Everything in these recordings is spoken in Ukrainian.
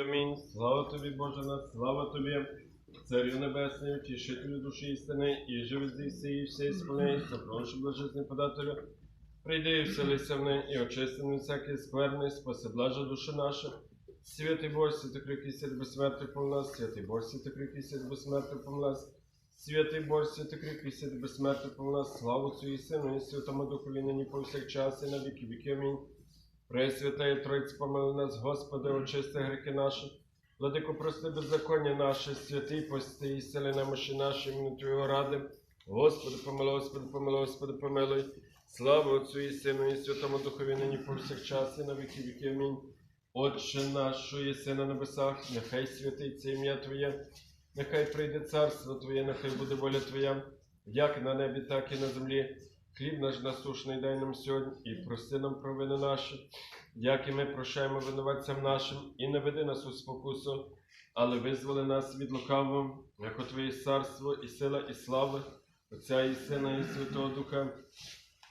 Амінь. Слава тобі, Боже наш, слава тобі, Царю Небесний, утішителю душі істини, і живи здійси, і все ісполняй, запрошу блажезний подателю. Прийди і вселися в неї, і очисти від всякий скверний, спаси блажа душа наша. Святий Боже, святий крикий свят безсмертний помилась, святий Боже, святий крикий свят безсмертний помилась, святий Боже, святий крикий свят безсмертний помилась, славу Отцю і Сину, і Святому Духові нині повсякчас, і на віки віки. Амінь. Пресвятая Тройці, помили нас, Господи, очисти гріхи наші. Владико, прости беззаконня наше, святий пости, і сили немощі наші, імені Твого ради. Господи, помилуй, Господи, помилуй, Господи, помилуй. Слава Отцю і Сину, і Святому Духові нині повсякчас, і на віки віки. Амінь. Отче наш, що єси на небесах, нехай святиться ім'я Твоє, нехай прийде царство Твоє, нехай буде воля Твоя, як на небі, так і на землі. Хліб наш насушний дай нам сьогодні, і прости нам провини наші, як і ми прощаємо винуватцям нашим, і не веди нас у спокусу, але визволи нас від лукавого, як Твоє царство, і сила, і слава, Отця і Сина, і Святого Духа,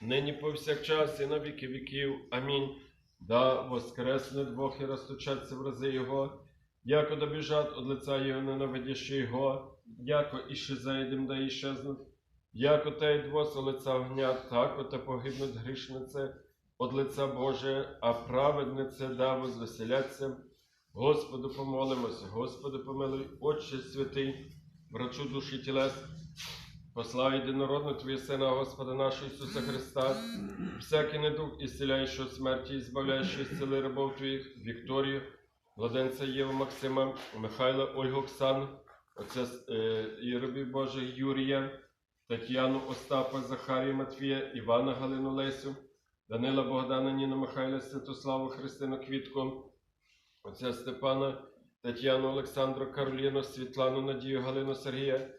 нині повсякчас, і на віки віків. Амінь. Да воскресне двох і розточаться в рази Його, яко добіжать од лица Його ненавидящі Його, яко іще зайдем, да іщезнуть. Яко те й двоса лиця огня, так оте погибнуть грішнице од лиця Боже, а праведнице да возвеселяться. Господу помолимося, Господи помилуй, Отче святий, врачу душі тілес, послав єдинородно Твій Сина, Господа нашого Ісуса Христа, всякий недуг ісціляючого смерті, і збавляючи зціли рабов Твоїх, Вікторію, младенця Єву Максима, Михайла Ольгу Оксану, отця е, і рабів Божих Юрія, Тетяну Остапа, Захарія Матвія, Івана Галину Лесю, Данила Богдана, Ніна Михайла, Святославу, Христину Квітку, отця Степана, Тетяну Олександру, Кароліну, Світлану, Надію, Галину Сергія,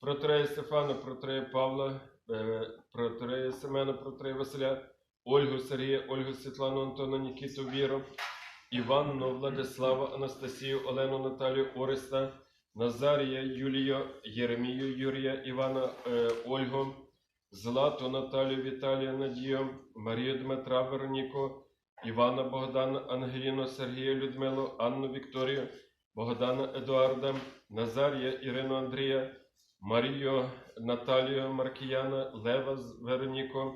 протрея Стефана, протрея Павла, е, протрея Семена, протрея Василя, Ольгу Сергія, Ольгу Світлану, Антона, Нікіту, Віру, Іванну, Владислава, Анастасію, Олену, Наталію, Ориста, Назарія, Юлію, Єремію, Юрія, Івана, е, Ольгу, Злату, Наталію, Віталія, Надію, Марію Дмитра, Вероніку, Івана, Богдана, Ангеліну, Сергія, Людмилу, Анну, Вікторію, Богдана, Едуарда, Назарія, Ірину, Андрія, Марію, Наталію, Маркіяна, Лева, Вероніку,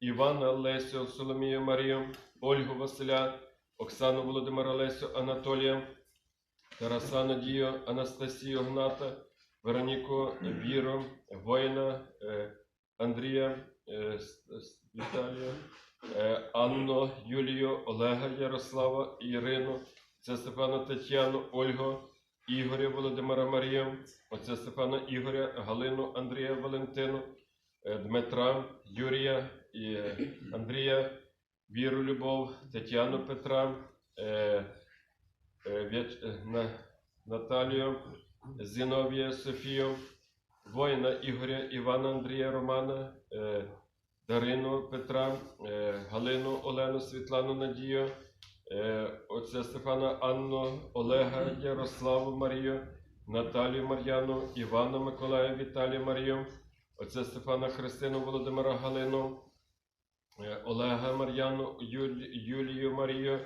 Івана, Лесю, Соломію, Марію, Ольгу, Василя, Оксану, Володимира, Лесю, Анатолія, Тараса Надію, Анастасію Гната, Вероніку Віру, воїна е, Андрія е, Віталія, е, Анну, Юлію, Олега Ярослава, Ірину, це Степана Тетяну, Ольгу, Ігоря Володимира Марію, отця Степана Ігоря, Галину, Андрія Валентину, Дмитра, Юрія Андрія, Віру Любов, Тетяну Петра. Е, е, Наталію, Зіновія Софію, воїна Ігоря, Івана Андрія Романа, е, Дарину Петра, Галину Олену, Світлану Надію, отця Стефана Анну, Олега Ярославу Марію, Наталію Мар'яну, Івана Миколая Віталію Марію, отця Стефана Христину Володимира Галину, Олега Мар'яну, Юлію Марію,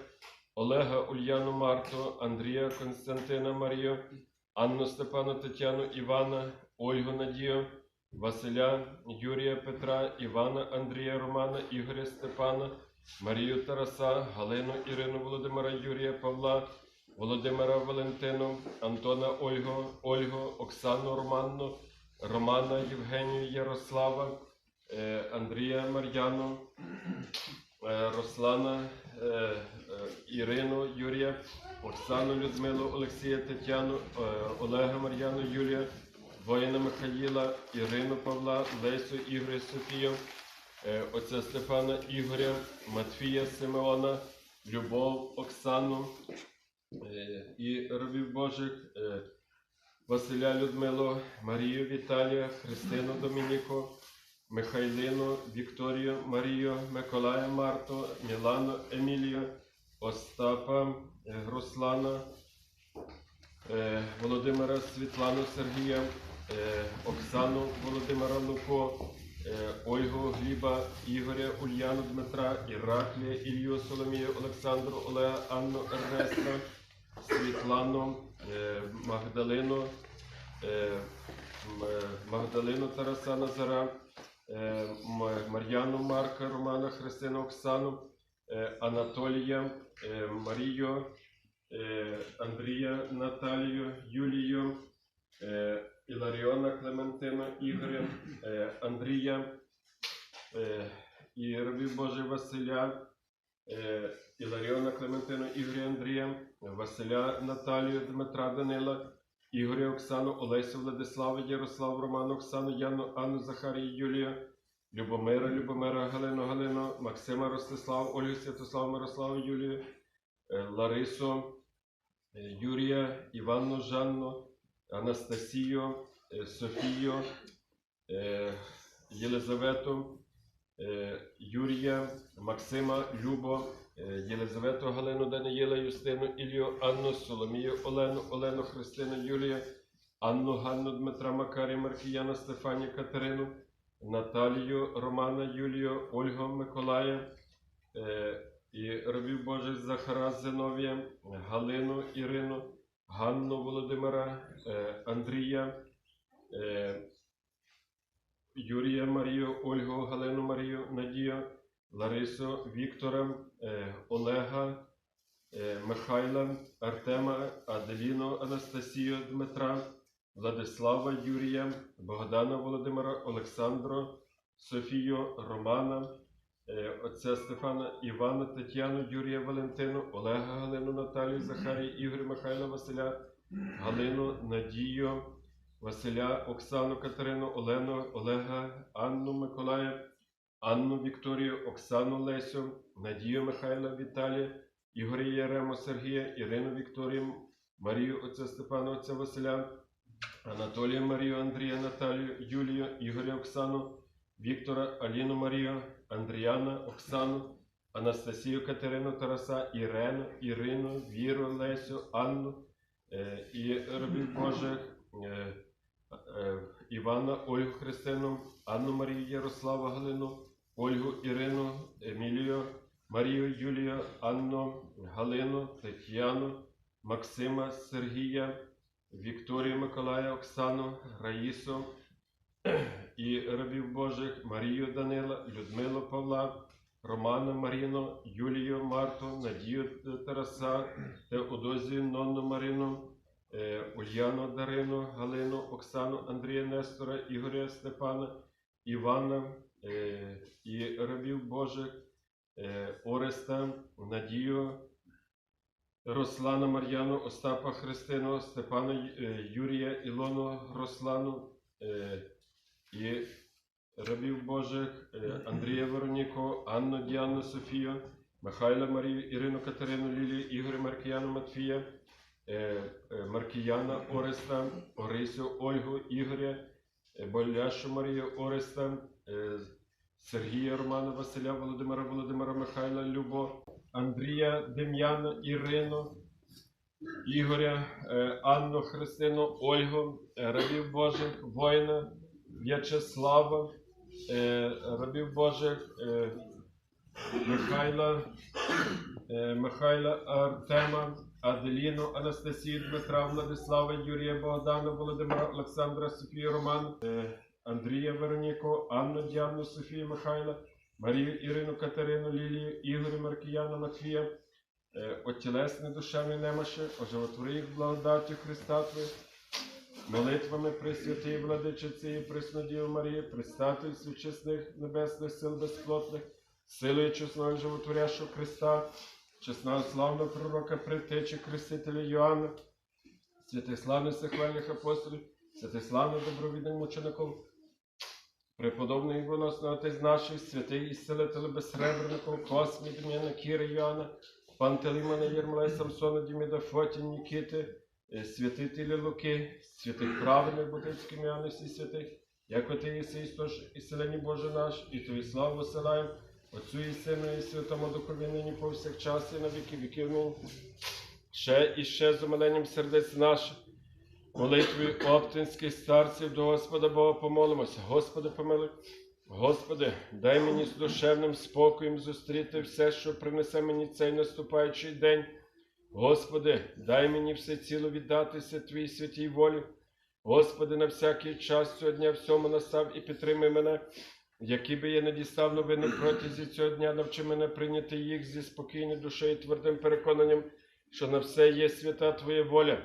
Олега Ульяну Марту, Андрія Константина Марію, Анну Степану Тетяну Івана, Ольгу Надію, Василя, Юрія Петра, Івана Андрія Романа, Ігоря Степана, Марію Тараса, Галину Ірину Володимира Юрія Павла, Володимира Валентину, Антона Ольгу, Ольгу, Оксану Романну, Романа Євгенію Ярослава, е, Андрія Мар'яну, е, Руслана, е, Ірину, Юрія, Оксану Людмилу, Олексія Тетяну, е, Олега Мар'яну, Юлія, воїна Михаїла, Ірину Павла, Лесю Ігоря Софію, е, отця Стефана Ігоря, Матфія Симеона, Любов, Оксану е, і рабів Божих, Василя Людмилу, Марію Віталія, Христину Домініку, Михайлину, Вікторію, Марію, Миколая Марту, Мілану Емілію, Остапа, е, Руслана, е, Володимира Світлану Сергія, е, Оксану Володимира Луко, Ольгу Гліба, Ігоря Ульяну Дмитра, Іраклія, Ілью Соломію, Олександру Олега, Анну Ернеста, Світлану Магдалину, Магдалину Тараса Назара, Мар'яну Марка, Романа Христину Оксану, Анатолія, е, Марію, е, Андрія Наталію, Юлію, е, Іларіона Клементину, Ігоря, е, Андрія е, і рабів Божий Василя, е, Іларіона Клементину, Ігоря Андрія, Василя Наталію, Дмитра Данила, Ігоря Оксану, Олесю Владислава, Ярослав, Роман Оксану, Яну, Анну Захарію, Юлію, Любомира, Любомира, Галину, Галину, Максима Ростислав, Ольгу Святославу, Мирославу, Юлію, е, Ларису, е, Юрія, Іванну, Жанну, Анастасію, е, Софію, Єлизавету, Юрія, Максима, Любо, Єлизавету, Галину, Даниїла, Юстину, Ілію, Анну, Соломію, Олену, Олену, Христину, Юлію, Анну, Ганну, Дмитра, Макарія, Маркіяна, Стефанію, Катерину, Наталію, Романа, Юлію, Ольгу, Миколая, е, і рабів Божих Захара, Зиновія, Галину, Ірину, Ганну Володимира, е, Андрія, е, Юрія Марію, Ольгу, Галину Марію, Надію, Ларису, Віктора, Олега, Михайла, Артема, Аделіну, Анастасію, Дмитра, Владислава Юрія, Богдана Володимира, Олександру, Софію, Романа, е, отця Стефана, Івана, Тетяну, Юрія Валентину, Олега Галину, Наталію, Захарію, Ігоря Михайла Василя, Галину, Надію, Василя, Оксану, Катерину, Олену, Олега, Анну Миколая, Анну Вікторію, Оксану Лесю, Надію Михайла Віталія, Ігоря Ярему Сергія, Ірину Вікторію, Марію отця Степана, отця Василя, Анатолія Марію, Андрія Наталію, Юлію, Ігоря Оксану, Віктора, Аліну Марію, Андріяна, Оксану, Анастасію Катерину Тараса, Ірену, Ірину, Віру, Лесю, Анну е, і робів Божих, е, е, Івана, Ольгу Христину, Анну Марію Ярослава Галину, Ольгу Ірину, Емілію, Марію Юлію, Анну, Галину, Тетяну, Максима, Сергія, Вікторію Миколая, Оксану, Раїсу і рабів Божих Марію Данила, Людмилу Павла, Романа Маріну, Юлію Марту, Надію Тараса, Теодозію Нонну Марину, е, Ульяну Дарину, Галину, Оксану, Андрія Нестора, Ігоря Степана, Івана е, і рабів Божих, е, Ореста, Надію, Руслана Мар'яну, Остапа Христину, Степана е, Юрія, Ілону Руслану е, і рабів Божих, е, Андрія Вероніку, Анну Діану Софію, Михайла Марію, Ірину Катерину Лілію, Ігоря Маркіяну Матфія, Маркіяна Ореста, Орисю Ольгу, Ігоря, Боляшу Марію Ореста, Сергія Романа Василя, Володимира Володимира Михайла Любо, Андрія Дем'яна, Ірину, Ігоря, е, Анну Христину, Ольгу, е, рабів Божих, воїна, В'ячеслава, е, рабів Божих, Михайла, Михайла Артема, Аделіну, Анастасію, Дмитра, Владислава, Юрія Богдана, Володимира, Олександра, Софію Роман, Андрія Вероніку, Анну Діану, Софію Михайла, Марію Ірину Катерину, Лілію, Ігоря Маркіяна, Матфія, е, отілесне душевні немощі, оживотвори їх благодаттю Христа Твої, молитвами Пресвятої Владичиці і Преснодію Марії, пристатую свічесних небесних сил безплотних, силою чесного животворящого Христа, чесного славного пророка Притечі, Крестителя Йоанна, святих славних сихвальних апостолів, святих славних добровідних мучеників, преподобний отець наших, святий і селитель безсребреників, Космі, Дем'яна, Кіри, Йоанна, Пантелеймона, Єрмолай, Самсона, Діміда, Фоті, Нікіти, е, святителі Луки, святих праведних Бутицьких Міани, всі святих, як оти єси істош, і селені Боже наш, і Твою славу висилаємо, Отцю і Сину, і Святому Духові нині повсякчас, і на віки віків. Ще і ще з умиленням сердець наших, молитвою оптинських старців до Господа Бога помолимося. Господи, помилуй. Господи, дай мені з душевним спокоєм зустріти все, що принесе мені цей наступаючий день, Господи, дай мені все ціло віддатися Твоїй святій волі. Господи, на всякий час цього дня всьому настав і підтримай мене, які би я не дістав новини протязі цього дня, навчи мене прийняти їх зі спокійною душею і твердим переконанням, що на все є свята Твоя воля.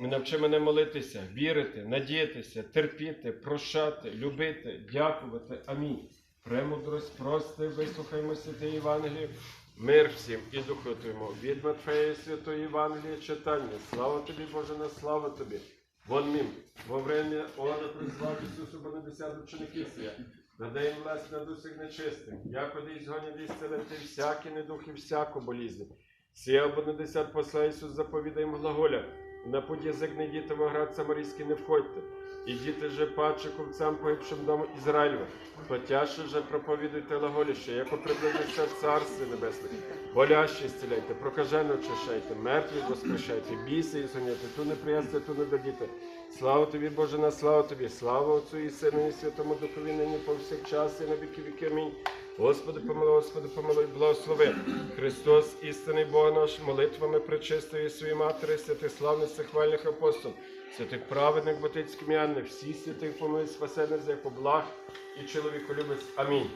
І навчи мене молитися, вірити, надіятися, терпіти, прощати, любити, дякувати. Амінь. Премудрость, прости, вислухаймо святе Євангеліє. Мир всім і духу. Від Матфея Святої Євангелія читання. Слава тобі, Боже, на слава тобі. Вон мім, во время ора призвав Ісусу Бонадесят учеників сія. Надай їм власть над усіх нечистим. Якоди ізгоні зцілити всякі недухи, всяку болізнь. Сія Бонадесят посла Ісус заповідає їм глаголя. На путь язик не діти в оград самарійський не входьте. І діти же паче купцям погибшим дому Ізраїльва. Потяше же проповідуйте глаголіще, яко приблизиться Царство Небесне. Болящі зціляйте, прокажено очищайте, мертві воскрешайте, біси і соняйте, ту не приясти, ту не дадіте. Слава тобі, Боже, на славу тобі, слава Отцю і Сину і Святому Духові, нині повсякчас і на віки віки. Амінь. Господи, помилуй, Господи, помилуй, благослови. Христос, істинний Бог наш, молитвами пречистої своєї матері, святих славних хвальних апостол, святих праведних ботицьких м'яних, всіх святих помилуй, спасених за благ і чоловіколюбець. Амінь.